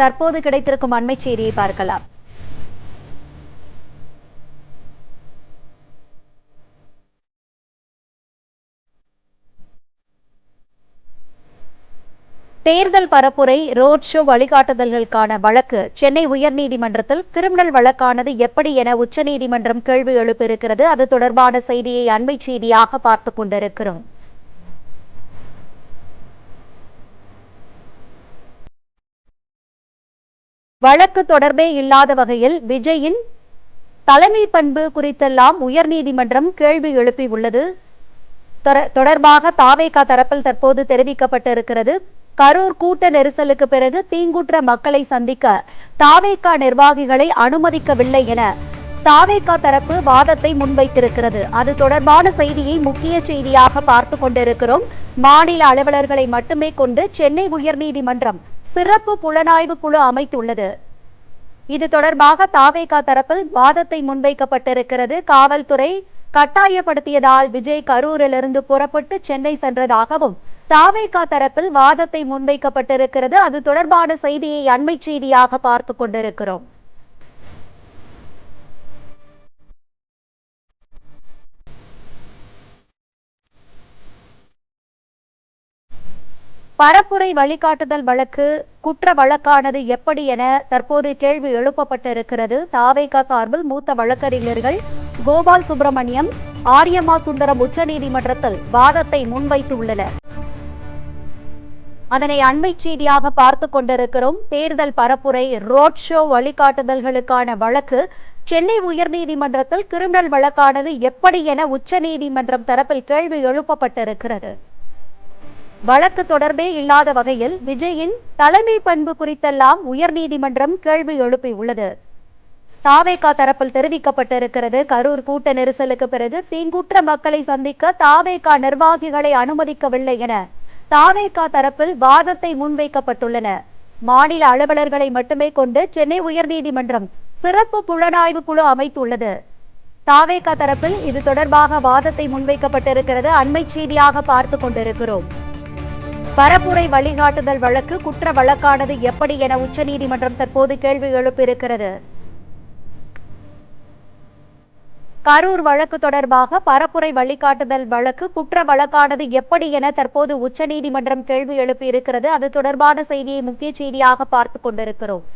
தற்போது கிடைத்திருக்கும் அண்மை செய்தியை பார்க்கலாம். தேர்தல் பரப்புரை ரோட் ஷோ வழிகாட்டுதல்களுக்கான வழக்கு சென்னை உயர்நீதிமன்றத்தில் கிரிமினல் வழக்கானது எப்படி என உச்சநீதிமன்றம் கேள்வி எழுப்பியிருக்கிறது. அது தொடர்பான செய்தியை அண்மை செய்தியாக பார்த்துக் கொண்டிருக்கிறோம். வழக்கு தொடர்பே இல்லாத வகையில் விஜயின் தலைமை பண்பு குறித்தெல்லாம் உயர்நீதிமன்றம் கேள்வி எழுப்பியுள்ளது தொடர்பாக தாவேகா தரப்பில் தற்போது தெரிவிக்கப்பட்டிருக்கிறது. கரூர் கூட்ட நெரிசலுக்கு பிறகு தீங்குற்ற மக்களை சந்திக்க தாவேகா நிர்வாகிகளை அனுமதிக்கவில்லை என தாவேகா தரப்பு வாதத்தை முன்வைத்திருக்கிறது. அது தொடர்பான செய்தியை முக்கிய செய்தியாக பார்த்து கொண்டிருக்கிறோம். மாநில அலுவலர்களை மட்டுமே கொண்டு சென்னை உயர்நீதிமன்றம் சிறப்பு புலனாய்வு குழு அமைத்துள்ளது. இது தொடர்பாக தாவேகா தரப்பில் வாதத்தை முன்வைக்கப்பட்டிருக்கிறது. காவல்துறை கட்டாயப்படுத்தியதால் விஜய் கரூரிலிருந்து புறப்பட்டு சென்னை சென்றதாகவும் தாவேகா தரப்பில் வாதத்தை முன்வைக்கப்பட்டிருக்கிறது. அது தொடர்பான செய்தியை அண்மை செய்தியாக பார்த்து கொண்டிருக்கிறோம். பரப்புரை வழிகாட்டுதல் வழக்கு குற்ற வழக்கானது எப்படி என தற்போது கேள்வி எழுப்பப்பட்டிருக்கிறது. தாவேகா சார்பில் மூத்த வழக்கறிஞர்கள் கோபால் சுப்பிரமணியம் ஆரியமா சுந்தரம் உச்சநீதிமன்றத்தில் வாதத்தை முன்வைத்துள்ளனர். அதனை அண்மை செய்தியாக பார்த்து கொண்டிருக்கிறோம். தேர்தல் பரப்புரை ரோட் ஷோ வழிகாட்டுதல்களுக்கான வழக்கு சென்னை உயர்நீதிமன்றத்தில் கிரிமினல் வழக்கானது எப்படி என உச்சநீதிமன்றம் தரப்பில் கேள்வி எழுப்பப்பட்டிருக்கிறது. வழக்கு தொடர்பே இல்லாத வகையில் விஜயின் தலைமை பண்பு குறித்தெல்லாம் உயர்நீதிமன்றம் கேள்வி எழுப்பியுள்ளது. தாவேகா தரப்பில் தெரிவிக்கப்பட்டிருக்கிறது கரூர் கூட்ட நெரிசலுக்கு பிறகு தீங்குற்ற மக்களை சந்திக்க தாவேகா நிர்வாகிகளை அனுமதிக்கவில்லை என தாவேகா தரப்பில் வாதத்தை முன்வைக்கப்பட்டுள்ளன. மாநில அலுவலர்களை மட்டுமே கொண்டு சென்னை உயர்நீதிமன்றம் சிறப்பு புலனாய்வு குழு அமைத்துள்ளது. தாவேகா தரப்பில் இது தொடர்பாக வாதத்தை முன்வைக்கப்பட்டிருக்கிறது அண்மை செய்தியாக பார்த்து கொண்டிருக்கிறோம். பரப்புரை வழிகாட்டுதல் வழக்கு குற்ற வழக்கானது எப்படி என உச்சநீதிமன்றம் தற்போது கேள்வி எழுப்பியிருக்கிறது. கரூர் வழக்கு தொடர்பாக பரப்புரை வழிகாட்டுதல் வழக்கு குற்ற வழக்கானது எப்படி என தற்போது உச்சநீதிமன்றம் கேள்வி எழுப்பியிருக்கிறது. அது தொடர்பான செய்தியை முக்கிய செய்தியாக பார்த்து கொண்டிருக்கிறோம்.